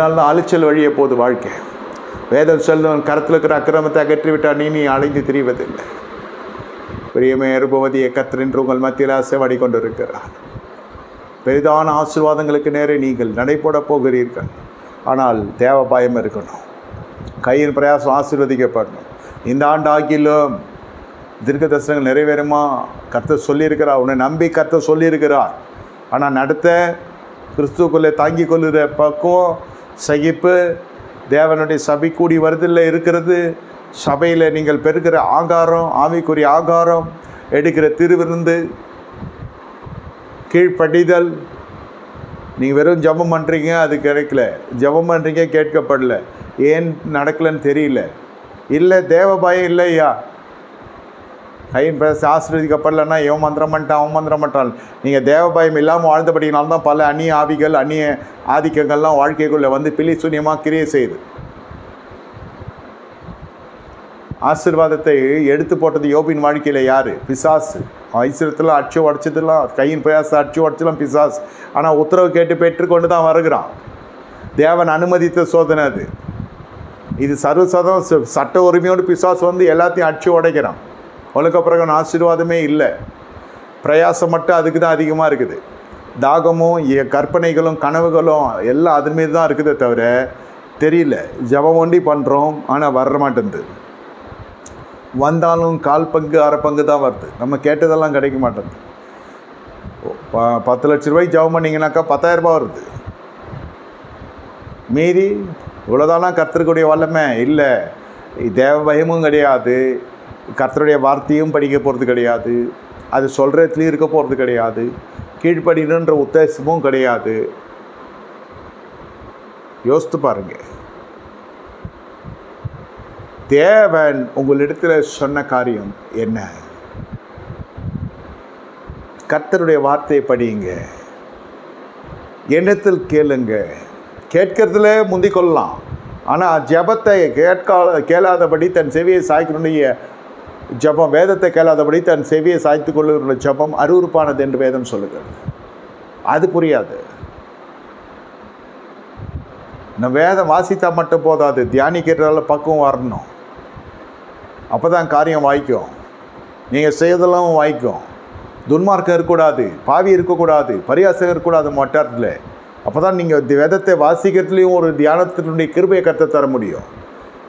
அதனால அலைச்சல் வழியே போது வாழ்க்கை. வேதம் சொல்லும் கரத்தில் இருக்கிற அக்கிரமத்தை அகற்றி விட்டால் நீ நீ அலைந்து திரிவதில்லை. பிரியமே ரூபவதியை கத்திரின்று உங்கள் மத்தியில் அசைவாடி கொண்டிருக்கிறார் பெரிதான ஆசீர்வாதங்களுக்கு நேரே நீங்கள் நடைபோட போகிறீர்கள். ஆனால் தேவ பயம் இருக்கணும். கையின் பிரயாசம் ஆசீர்வதிக்கப்படணும். இந்த ஆண்டு ஆகிலும் தீர்க்க தரிசனங்கள் நிறைவேறுமா? கர்த்தர் சொல்லியிருக்கிறார். உன்னை நம்பி கர்த்தர் சொல்லியிருக்கிறார். ஆனால் நடத்த கிறிஸ்துக்குள்ளே தாங்கி கொள்ளுகிற பக்குவம் சகிப்பு தேவனுடைய சபை கூடி வருதில் இருக்கிறது. சபையில் நீங்கள் பெறுகிற ஆகாரம் ஆவிக்குரிய ஆகாரம் எடுக்கிற திருவிருந்து கீழ்ப்படிதல். நீங்கள் வெறும் ஜெபம் பண்ணுறீங்க அது கிடைக்கல. ஜெபம் பண்ணுறீங்க கேட்கப்படல. ஏன் நடக்கலைன்னு தெரியல. இல்லை தேவ பயம் இல்லையா? கையின் பேச ஆசீர்வதிக்கப்படலன்னா இவன் மந்திரம் பண்ணிட்டான் அவன் மந்திரம் பண்ணிட்டான் நீங்கள் தேவபயம் இல்லாமல் வாழ்ந்தபடினால தான் பல அந்நிய ஆவிகள் அந்நிய ஆதிக்கங்கள்லாம் வாழ்க்கைக்குள்ளே வந்து பிலி சூன்யமாக கிரியை செய்யுது. ஆசீர்வாதத்தை எடுத்து போட்டது யோபின் வாழ்க்கையில் யார்? பிசாசு. ஐஸ்வரத்தில் அடிச்சு உடச்சதுலாம் கையின் பிரயாசம் அடிச்சு உடச்சலாம் பிசாஸ் ஆனால் உத்தரவு கேட்டு பெற்றுக்கொண்டு தான் வருகிறான். தேவன் அனுமதித்த சோதனை அது. இது சர்வசதம் ச- சட்ட உரிமையோடு பிசாஸ் வந்து எல்லாத்தையும் அடிச்சு உடைக்கிறான். உலக பிறகு ஆசீர்வாதமே இல்லை. பிரயாசம் மட்டும் அதுக்கு தான் அதிகமாக இருக்குது. தாகமும் கற்பனைகளும் கனவுகளும் எல்லாம் அது மீது தான் இருக்குதே தவிர தெரியல. ஜபம் ஒண்டி பண்ணுறோம் ஆனால் வர மாட்டேங்குது வந்தாலும் கால் பங்கு அரை பங்கு தான் வருது. நம்ம கேட்டதெல்லாம் கிடைக்க மாட்டேங்குது ப பத்து லட்ச ரூபாய்க்கு ஜபம் பண்ணிங்கனாக்கா பத்தாயிரம் ரூபாய் வருது. மீறி இவ்வளோதானா கற்றுக்கூடிய வல்லமை? இல்லை. தேவ பயமும் கிடையாது. கர்த்தருடைய வார்த்தையும் படிக்க போகிறது கிடையாது. அது சொல்கிறதுலேயும் இருக்க போகிறது கிடையாது. கீழ்ப்படினுன்ற உத்தேசமும் கிடையாது. யோசித்து பாருங்க. தேவன் உங்களிடத்தில் சொன்ன காரியம் என்ன? கர்த்தருடைய வார்த்தையை படியுங்க. எண்ணத்தில் கேளுங்க. கேட்கறதுல முந்திக் கொள்ளலாம் ஆனால் ஜெபத்தை கேட்கா கேளாதபடி தன் செவியை சாய்க்கணுடைய ஜெபம் வேதத்தை கேளாதபடி தன் செவியை சாய்த்து கொள்ளுகிற ஜெபம் அருவறுப்பானது என்று வேதம் சொல்லுகிறது. அது புரியாது. நான் வேதம் வாசித்தா மட்டும் போதாது. தியானிக்கிறதால பக்குவம் வரணும். அப்போ தான் காரியம் வாய்க்கும். நீங்கள் செய்வதெல்லாம் வாய்க்கும். துன்மார்க்கம் இருக்கக்கூடாது பாவி இருக்கக்கூடாது பரியாசம் இருக்கக்கூடாது மட்டாரத்தில் அப்போ தான் நீங்கள் வேதத்தை வாசிக்கிறதுலேயும் ஒரு தியானத்தினுடைய கிருபையை கற்று தர முடியும்.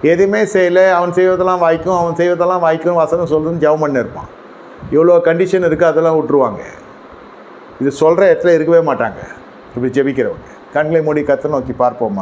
எதுவுமே செய்யலை. அவன் செய்வதெல்லாம் வாய்க்கும் அவன் செய்வதெல்லாம் வாய்க்கும் வசனம் சொல்கிறதுன்னு ஜெபம் பண்ணியிருப்பான். எவ்வளோ இவ்வளோ கண்டிஷன் இருக்குது அதெல்லாம் விட்டுருவாங்க. இது சொல்கிற இடத்துல இருக்கவே மாட்டாங்க. இப்படி ஜெபிக்கிறவங்க. கண்களை மூடி கத்தை நோக்கி பார்ப்போமா?